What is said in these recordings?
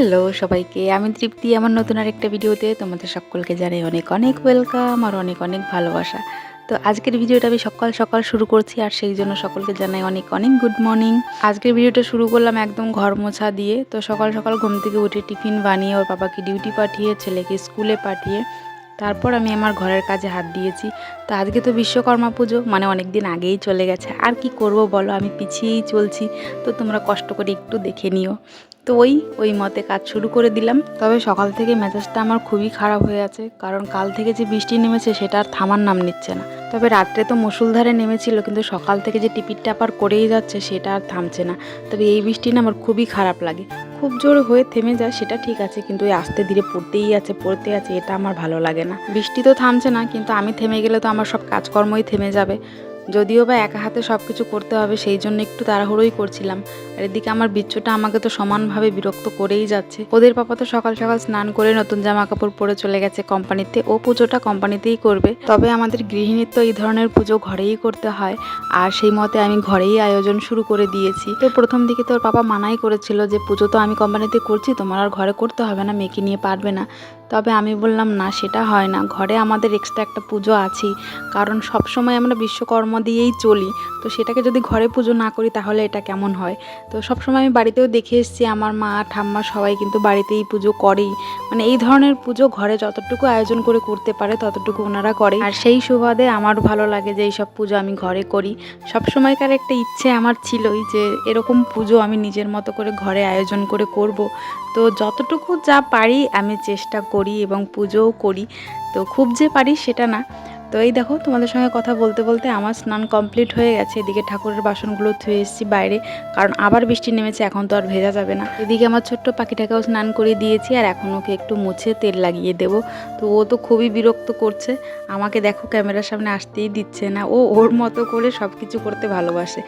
Hello সবাইকে, আমি তৃপ্তি আমার নতুন আরেকটা ভিডিওতে তোমাদের সকলকে জানাই অনেক অনেক ওয়েলকাম আর অনেক অনেক ভালোবাসা। তো আজকের ভিডিওটা আমি সকাল সকাল শুরু করছি আর সেই জন্য সকলকে জানাই অনেক অনেক গুড মর্নিং আজকের ভিডিওটা শুরু করলাম একদম ঘর মোছা দিয়ে, তো সকাল সকাল ঘুম থেকে উঠে টিফিন বানিয়ে ওর বাবাকে ডিউটি পাঠিয়ে, ছেলেকে স্কুলে পাঠিয়ে, তারপর আমি আমার ঘরের কাজে হাত দিয়েছি। তো আজকে তো বিশ্বকর্মা পুজো মানে অনেক দিন আগেই চলে গেছে। আর কি করব বলো, আমি পিছিয়েই চলছি, তো তোমরা কষ্ট করে একটু দেখে নিও। তো ওই ওই মতে কাজ শুরু করে দিলাম। তবে সকাল থেকে মেজাজটা আমার খুবই খারাপ হয়ে আছে, কারণ কাল থেকে যে বৃষ্টি নেমেছে সেটা আর থামার নাম নিচ্ছে না। তবে রাত্রে তো মুসুলধারে নেমেছিল, কিন্তু সকাল থেকে যে টিপির টাপার করেই যাচ্ছে সেটা আর থামছে না। তবে এই বৃষ্টি না আমার খুবই খারাপ লাগে। খুব জোর হয়ে থেমে যায়, সেটা ঠিক আছে, কিন্তু ওই আস্তে ধীরে পড়তেই আছে, পড়তে আছে, এটা আমার ভালো লাগে না। বৃষ্টি তো থামছে না, কিন্তু আমি থেমে গেলে তো আমার সব কাজকর্মই থেমে যাবে। যদিও বা একা হাতে সব কিছু করতে হবে, সেই জন্য একটু তাড়াহুড়োই করছিলাম। আর এদিকে আমার বিচ্ছুটা আমাকে তো সমানভাবে বিরক্ত করেই যাচ্ছে। ওদের পাপা তো সকাল সকাল স্নান করে নতুন জামা কাপড় পরে চলে গেছে কোম্পানিতে। ও পুজোটা কোম্পানিতেই করবে। তবে আমাদের গৃহিণীর তো এই ধরনের পুজো ঘরেই করতে হয়। আর সেই মতে আমি ঘরেই আয়োজন শুরু করে দিয়েছি। তো প্রথম দিকে তোর পাপা মানাই করেছিল যে, পুজো তো আমি কোম্পানিতে করছি, তোমার আর ঘরে করতে হবে না, মেয়েকে নিয়ে পারবে না। তবে আমি বললাম, না, সেটা হয় না। ঘরে আমাদের এক্সট্রা একটা পুজো আছেই। কারণ সব সময় আমরা বিশ্বকর্মা দিয়েই চলি। তো সেটাকে যদি ঘরে পুজো না করি, তাহলে এটা কেমন হয়? তো সবসময় আমি বাড়িতেও দেখে এসেছি, আমার মা, ঠাম্মা সবাই কিন্তু বাড়িতেই পুজো করেই। মানে এই ধরনের পুজো ঘরে যতটুকু আয়োজন করে করতে পারে, ততটুকু ওনারা করে আর সেই সুবাদে আমার ভালো লাগে যে, এইসব পুজো আমি ঘরে করি। সব সময়কার একটা ইচ্ছে আমার ছিলই যে, এরকম পুজো আমি নিজের মতো করে ঘরে আয়োজন করে করব। তো যতটুকু যা পারি, আমি চেষ্টা করি। এবং পুজোও করি। তো খুব যে পারি সেটা না। তো এই দেখো, তোমাদের সঙ্গে কথা বলতে বলতে আমার স্নান কমপ্লিট হয়ে গেছে। এদিকে ঠাকুরের বাসনগুলো ধুয়ে এসেছি বাইরে, কারণ আবার বৃষ্টি নেমেছে, এখন তো আর ভেজা যাবে না। এদিকে আমার ছোট্ট পাখিটাকেও স্নান করে দিয়েছি, আর এখন ওকে একটু মুছে তেল লাগিয়ে দেবো। তো ও তো খুবই বিরক্ত করছে। আমাকে দেখো ক্যামেরার সামনে আসতেই দিচ্ছে না। ও ওর মতো করে সব কিছু করতে ভালোবাসে।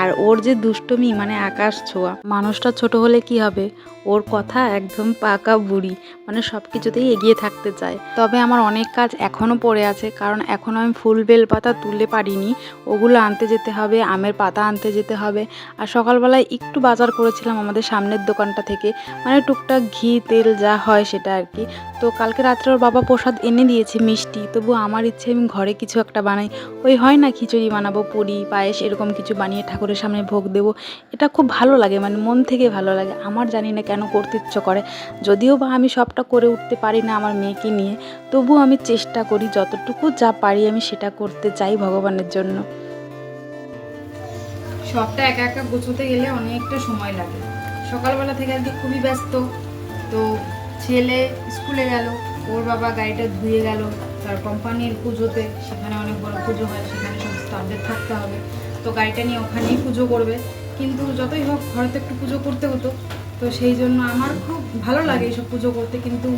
আর ওর যে দুষ্টমি মানে আকাশ ছোঁয়া, মানুষটা ছোট হলে কি হবে? ওর কথা একদম পাকা বুড়ি মানে সব কিছুতেই এগিয়ে থাকতে চায়। তবে আমার অনেক কাজ এখনও পড়ে আছে, কারণ এখনও আমি ফুল বেল পাতা তুলে পারিনি। ওগুলো আনতে যেতে হবে, আমের পাতা আনতে যেতে হবে। আর সকালবেলায় একটু বাজার করেছিলাম আমাদের সামনের দোকানটা থেকে। মানে টুকটাক ঘি, তেল যা হয় সেটা আর কি। তো কালকে রাত্রে ওর বাবা প্রসাদ এনে দিয়েছে মিষ্টি। তবু আমার ইচ্ছে আমি ঘরে কিছু একটা বানাই। ওই হয় না খিচুড়ি বানাবো, পুরি, পায়েস এরকম কিছু বানিয়ে ঠাকুরের সামনে ভোগ দেবো। এটা খুব ভালো লাগে মানে মন থেকে ভালো লাগে। আমার জানি না কেন করতে ইচ্ছে করে। যদিও বা আমি সবটা করে উঠতে পারি না আমার মেয়েকে নিয়ে। তবু আমি চেষ্টা করি যতটুকু যা পারি আমি সেটা করতে চাই ভগবানের জন্য। সবটা একা একা গোছাতে গেলে অনেকটা সময় লাগে। সকালবেলা থেকে আজকে খুবই ব্যস্ত। তো ছেলে স্কুলে গেল, ওর বাবা গাড়িটা ধুয়ে গেল, তার কোম্পানির পুজোতে, সেখানে অনেক বড় পুজো হয়, সেখানে সব স্টাফদের থাকতে হবে। তো গাড়িটা নিয়ে ওখানেই পুজো করবে। কিন্তু যতই হোক, ঘরে তো একটু পুজো করতে হতো। তো সেই জন্য আমার খুব ভালো লাগে এইসব পুজো করতে। কিন্তু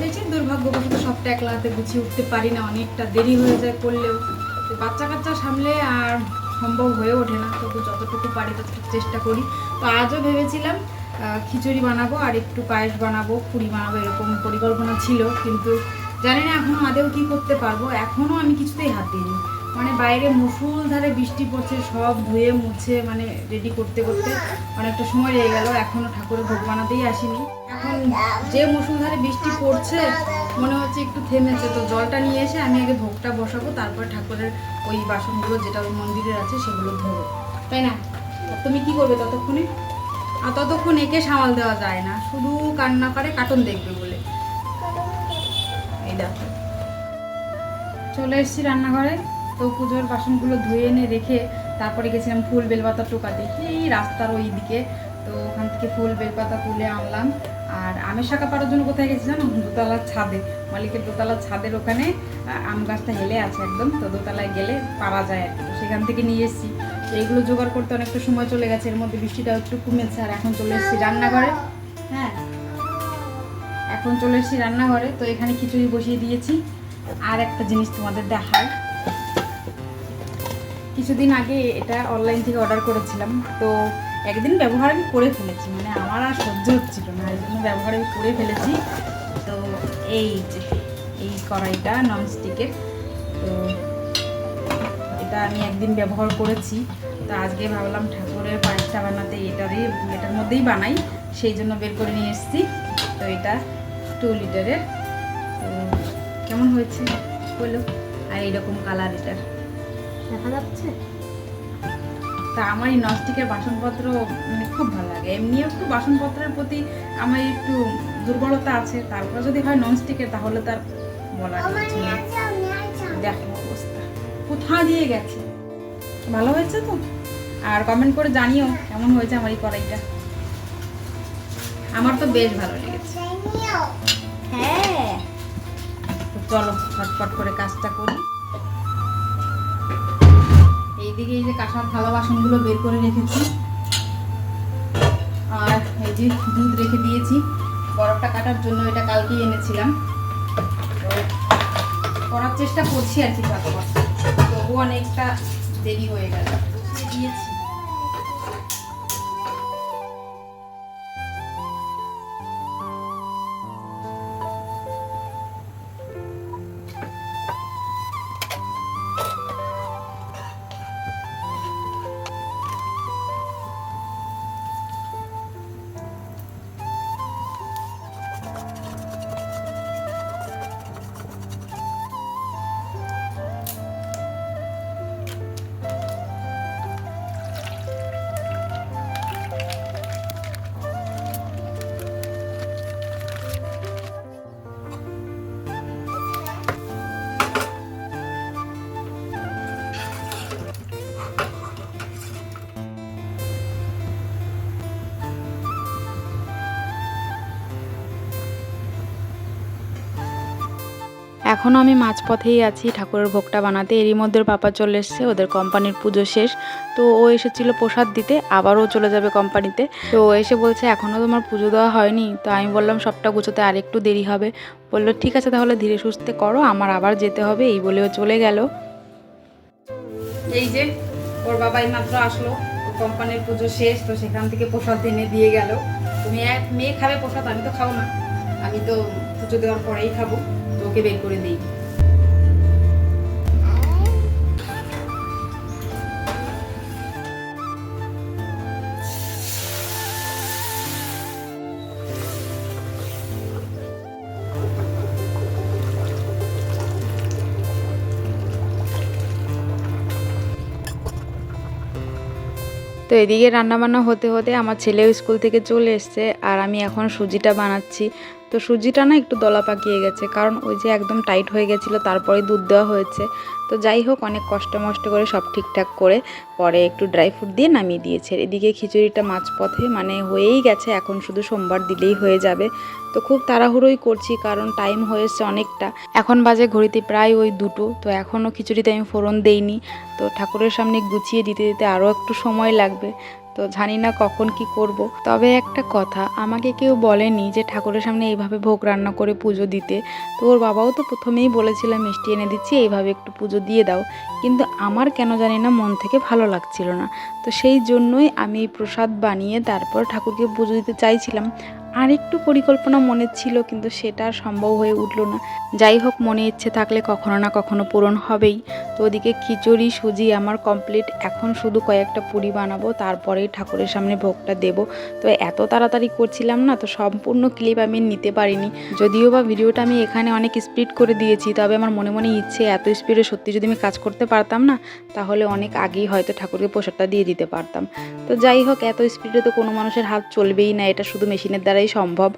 দেখছি দুর্ভাগ্যবশত সবটা একলা হাতে গুছিয়ে উঠতে পারি না, অনেকটা দেরি হয়ে যায় করলেও। বাচ্চা কাচ্চা সামলে আর সম্ভব হয়ে ওঠে না, তবু যতটুকু পারি ততটুকু চেষ্টা করি। তো আজও ভেবেছিলাম খিচুড়ি বানাবো আর একটু পায়েস বানাবো, পুরি বানাবো, এরকম পরিকল্পনা ছিল। কিন্তু জানি না এখনও আদেও কি করতে পারব এখনও আমি কিছুতেই হাত দিইনি। মানে বাইরে মুসুলধারে বৃষ্টি পড়ছে, সব ধুয়ে মুছে মানে রেডি করতে করতে অনেকটা সময় লেগে গেল। এখনও ঠাকুরের ভোগ বানাতেই আসিনি। এখন যে মুসুলধারে বৃষ্টি পড়ছে, মনে হচ্ছে একটু থেমেছে। তো জলটা নিয়ে এসে আমি আগে ভোগটা বসাবো, তারপর ঠাকুরের ওই বাসনগুলো যেটা মন্দিরের আছে সেগুলো ধোবো। তাই না? তুমি কি করবে ততক্ষণে? আর ততক্ষণ একে সামাল দেওয়া যায় না। শুধু কান্না করে, কার্টুন দেখবে বলে। এই দেখো। চলে এসেছি রান্নাঘরে। তো পুজোর বাসনগুলো ধুয়ে এনে রেখে তারপরে গেছিলাম ফুল বেলপাতা টোকাতে এই রাস্তার ওই দিকে তো ওখান থেকে ফুল বেলপাতা তুলে আনলাম। আর আমের শাখা পাড়ার জন্য কোথায় গেছিলাম দোতলার ছাদে। মালিকের দোতলার ছাদের ওখানে আম গাছটা হেলে আছে একদম। তো দোতলায় গেলে পাওয়া যায় আর কি। তো সেখান থেকে নিয়ে এসেছি। তো এইগুলো জোগাড় করতে অনেকটা সময় চলে গেছে। এর মধ্যে বৃষ্টিটাও একটু কমেছে আর এখন চলে এসেছি রান্নাঘরে। হ্যাঁ। এখন চলে এসেছি রান্নাঘরে। তো এখানে খিচুড়ি বসিয়ে দিয়েছি। আর একটা জিনিস তোমাদের দেখাই। কিছুদিন আগে এটা অনলাইন থেকে অর্ডার করেছিলাম, তো একদিন ব্যবহার আমি করে ফেলেছি মানে আমার আর সহ্য হচ্ছিল না, এই জন্য ব্যবহার আমি করে ফেলেছি। তো এই যে, এই কড়াইটা ননস্টিকের তো এটা আমি একদিন ব্যবহার করেছি। তো আজকে ভাবলাম ঠাকুরের পায়েসটা বানাতে, এটারই, এটার মধ্যেই বানাই, সেই জন্য বের করে নিয়ে এসেছি। তো এটা টু লিটারের কেমন হয়েছে বলো? আর এইরকম কালার এটার। দেখা যাচ্ছে? তা আমার এই ননস্টিকের বাসনপত্র মানে খুব ভালো লাগে। এমনিও একটু বাসনপত্রের প্রতি আমার একটু দুর্বলতা আছে। তারপরে যদি হয় ননস্টিকের তাহলে তার নেই দেখো অবস্থা। কোথায় দিয়ে গেছে? ভালো হয়েছে তো? আর কমেন্ট করে জানিও কেমন হয়েছে আমার এই কড়াইটা। আমার তো বেশ ভালো লেগেছে। হ্যাঁ। চলো ফটফট করে কাজটা করি। এইদিকে এই যে কাঁসার থালা বাসনগুলো বের করে রেখেছি। আর এই যে দুধ রেখে দিয়েছি। বরফটা কাটার জন্য এটা কালকেই এনেছিলাম। করার চেষ্টা করছি আর কি তবুও অনেকটা দেরি হয়ে গেল। দিয়েছি। এখনও আমি মাঝপথেই আছি ঠাকুরের ভোগটা বানাতে। এরই মধ্যে পাপা চলে এসছে, ওদের কোম্পানির পুজো শেষ। তো ও এসেছিল প্রসাদ দিতে, আবারও চলে যাবে কোম্পানিতে। তো ও এসে বলছে এখনও তোমার পুজো দেওয়া হয়নি। তো আমি বললাম, সবটা গুছোতে আর একটু দেরি হবে। বলল, ঠিক আছে, তাহলে ধীরে সুস্থে করো, আমার আবার যেতে হবে। এই বলেও চলে গেল। এই যে, ওর বাবা মাত্র আসলো, ওর কোম্পানির পুজো শেষ, তো সেখান থেকে প্রসাদ এনে দিয়ে গেল। তুমি এক মেয়ে খাবে প্রসাদ, আমি তো খাব না। আমি তো পুজো দেওয়ার পরেই খাব। ওকে বের করে দিই। তো এদিকে রান্নাবান্না হতে হতে আমার ছেলেও স্কুল থেকে চলে এসছে আর আমি এখন সুজিটা বানাচ্ছি। তো সুজিটা না একটু দলা পাকিয়ে গেছে, কারণ ওই যে একদম টাইট হয়ে গেছিল তারপরে দুধ দেওয়া হয়েছে। তো যাই হোক, অনেক কষ্ট মষ্ট করে সব ঠিকঠাক করে পরে একটু ড্রাই ফ্রুট দিয়ে নামিয়ে দিয়েছে। এদিকে খিচুড়িটা মাঝপথে মানে হয়েই গেছে, এখন শুধু সোমবার দিলেই হয়ে যাবে। তো খুব তাড়াহুড়োই করছি, কারণ টাইম হয়েছে অনেকটা। এখন বাজে ঘড়িতে প্রায় ওই দুটো, তো এখনও খিচুড়িতে আমি ফোড়ন দেইনি। তো ঠাকুরের সামনে গুছিয়ে দিতে দিতে আরও একটু সময় লাগবে। তো জানি না কখন কি করব। তবে একটা কথা, আমাকে কেউ বলেনি যে ঠাকুরের সামনে এইভাবে ভোগ রান্না করে পুজো দিতে। তো ওর বাবাও তো প্রথমেই বলেছিল, মিষ্টি এনে দিচ্ছি, এইভাবে একটু পুজো দিয়ে দাও। কিন্তু আমার কেন জানি না মন থেকে ভালো লাগছিল না। তো সেই জন্যই আমি প্রসাদ বানিয়ে তারপর ঠাকুরকে পুজো দিতে চাইছিলাম। আর একটু পরিকল্পনা মনে ছিল, কিন্তু সেটা সম্ভব হয়ে উঠল না। যাই হোক, মনে ইচ্ছে থাকলে কখনো না কখনো পূরণ হবেই। তো ওদিকে খিচুড়ি, সুজি আমার কমপ্লিট এখন শুধু কয়েকটা পুরি বানাবো, তারপরেই ঠাকুরের সামনে ভোগটা দেব। তো এত তাড়াতাড়ি করছিলাম না, তো সম্পূর্ণ ক্লিপ আমি নিতে পারিনি। যদিও বা ভিডিওটা আমি এখানে অনেক স্পিড করে দিয়েছি, তবে আমার মনে মনে ইচ্ছে এত স্পিডে সত্যি যদি আমি কাজ করতে পারতাম না, তাহলে অনেক আগেই হয়তো ঠাকুরকে প্রসাদটা দিয়ে দিতে পারতাম। তো যাই হোক, এত স্পিডে তো কোনো মানুষের হাত চলবেই না, এটা শুধু মেশিনের দ্বারাই সম্ভব।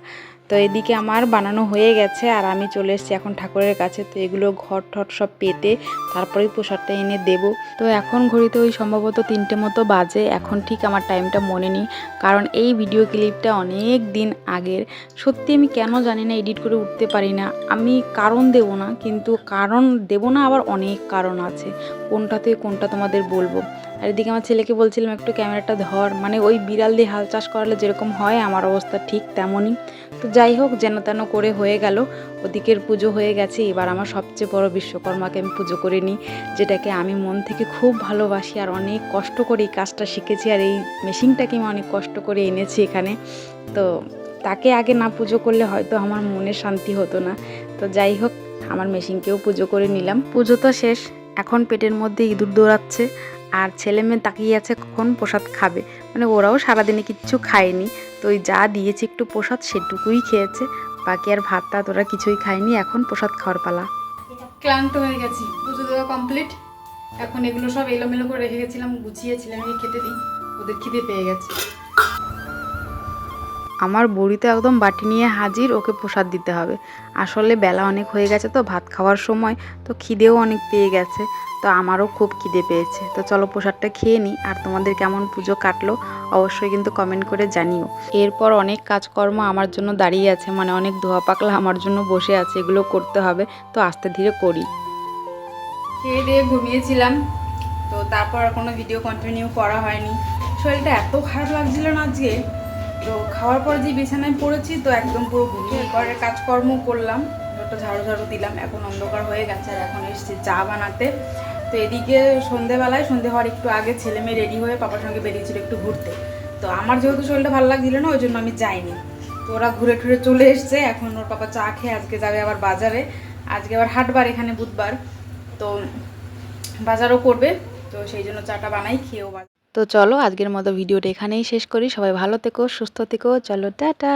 তো এদিকে আমার বানানো হয়ে গেছে আর আমি চলে এসেছি এখন ঠাকুরের কাছে। তো এগুলো ঘর ঠট সব পেতে তারপরেই প্রসাদটা এনে দেব। তো এখন ঘড়িতে ওই সম্ভবত তিনটে মতো বাজে। এখন ঠিক আমার টাইমটা মনে নেই। কারণ এই ভিডিও ক্লিপটা অনেক দিন আগের। সত্যি আমি কেন জানি না এডিট করে উঠতে পারি না। আমি কারণ দেব না, কিন্তু কারণ দেব না আবার অনেক কারণ আছে। কোনটাতে কোনটা তোমাদের বলব? আর এদিকে আমার ছেলেকে বলছিলাম, একটু ক্যামেরাটা ধর। মানে ওই বিড়াল দিয়ে হাল চাষ করালে যেরকম হয়, আমার অবস্থা ঠিক তেমনই। তো যাই হোক, যেন তেন করে হয়ে গেল। ওদিকের পুজো হয়ে গেছে। এবার আমার সবচেয়ে বড় বিশ্বকর্মাকে আমি পুজো করে নিই, যেটাকে আমি মন থেকে খুব ভালোবাসি আর অনেক কষ্ট করে এই কাজটা শিখেছি আর এই মেশিনটাকে আমি অনেক কষ্ট করে এনেছি এখানে। তো তাকে আগে না পুজো করলে হয়তো আমার মনে শান্তি হতো না। তো যাই হোক, আমার মেশিনকেও পুজো করে নিলাম। পুজো তো শেষ, এখন পেটের মধ্যে ইঁদুর দৌড়াচ্ছে। আর ছেলে মেয়ে তাকিয়ে আছে কখন প্রসাদ খাবে। মানে ওরাও সারাদিনে কিচ্ছু খায়নি। তো ওই যা দিয়েছি একটু প্রসাদ সেটুকুই খেয়েছে। বাকি আর ভাত টাত ওরা কিছুই খায়নি এখন প্রসাদ খাওয়ার পালা। ক্লান্ত হয়ে গেছি পুজো দেওয়া কমপ্লিট এখন এগুলো সব এলোমেলো করে রেখে গেছিলাম গুছিয়েছিলাম আমি খেতে দিই। ওদের খিদে পেয়ে গেছে। আমার বড়ি তো একদম বাটি নিয়ে হাজির ওকে প্রসাদ দিতে হবে। আসলে বেলা অনেক হয়ে গেছে তো ভাত খাওয়ার সময়। তো খিদেও অনেক পেয়ে গেছে। তো আমারও খুব খিদে পেয়েছে। তো চলো প্রসাদটা খেয়ে নিই আর তোমাদের কেমন পুজো কাটলো অবশ্যই কিন্তু কমেন্ট করে জানিও। এরপর অনেক কাজকর্ম আমার জন্য দাঁড়িয়ে আছে মানে অনেক ধোয়া পাকলা আমার জন্য বসে আছে, এগুলো করতে হবে, তো আস্তে ধীরে করি। খেয়ে দিয়ে ঘুমিয়েছিলাম, তো তারপর কোনো ভিডিও কন্টিনিউ করা হয়নি। শরীরটা এত খারাপ লাগছিল না আজকে, তো খাওয়ার পর যে বিছানায় পড়েছি, তো একদম পুরো ঘুমিয়ে ঘরের কাজকর্ম করলাম একটা ঝাড়ু ঝাড়ু দিলাম, এখন অন্ধকার হয়ে গেছে, আর এখন এসেছি চা বানাতে। তো এদিকে সন্ধেবেলায়, সন্ধে হওয়ার একটু আগে ছেলে মেয়ে রেডি হয়ে পাপার সঙ্গে বেরিয়েছিল একটু ঘুরতে। তো আমার যেহেতু শরীরটা ভালো লাগছিল না, ওই জন্য আমি যাইনি। তো ওরা ঘুরে টুরে চলে এসছে, এখন ওর পাপা চা খেয়ে আজকে যাবে আবার বাজারে। আজকে আবার হাটবার এখানে বুধবার। তো বাজারও করবে, তো সেই জন্য চাটা বানাই, খেয়েও তো চলো, আজকের মতো ভিডিওটা এখানেই শেষ করি। সবাই ভালো থেকো, সুস্থ থেকো। চলো, টাটা!